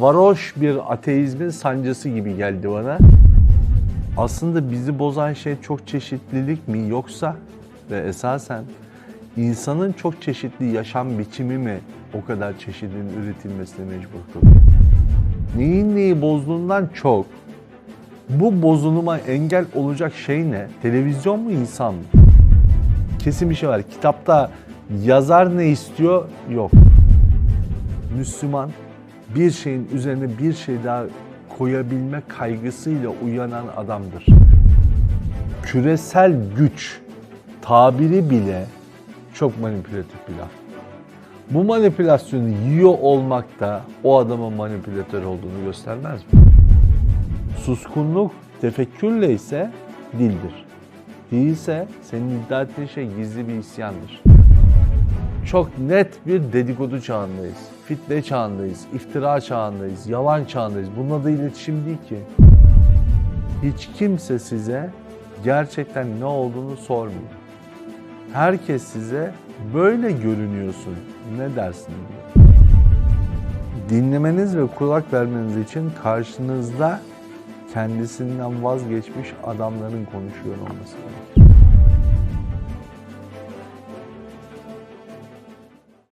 varoş bir ateizmin sancısı gibi geldi bana. Aslında bizi bozan şey çok çeşitlilik mi yoksa ve esasen insanın çok çeşitli yaşam biçimi mi o kadar çeşidin üretilmesine mecbur kılıyor? Neyin neyi bozduğundan çok bu bozuluma engel olacak şey ne? Televizyon mu insan mı? Kesin bir şey var. Kitapta yazar ne istiyor? Yok. Müslüman bir şeyin üzerine bir şey daha koyabilme kaygısıyla uyanan adamdır. Küresel güç tabiri bile çok manipülatif bir laf. Bu manipülasyonu yiyor olmak da o adamın manipülatör olduğunu göstermez mi? Suskunluk tefekkürle ise dildir. Değilse senin iddia ettiğin şey gizli bir isyandır. Çok net bir dedikodu çağındayız. Fitne çağındayız, iftira çağındayız, yalan çağındayız. Bununla da iletişim değil ki. Hiç kimse size gerçekten ne olduğunu sormuyor. Herkes size böyle görünüyorsun, ne dersin diyor. Dinlemeniz ve kulak vermeniz için karşınızda kendisinden vazgeçmiş adamların konuşuyor olması gerekir.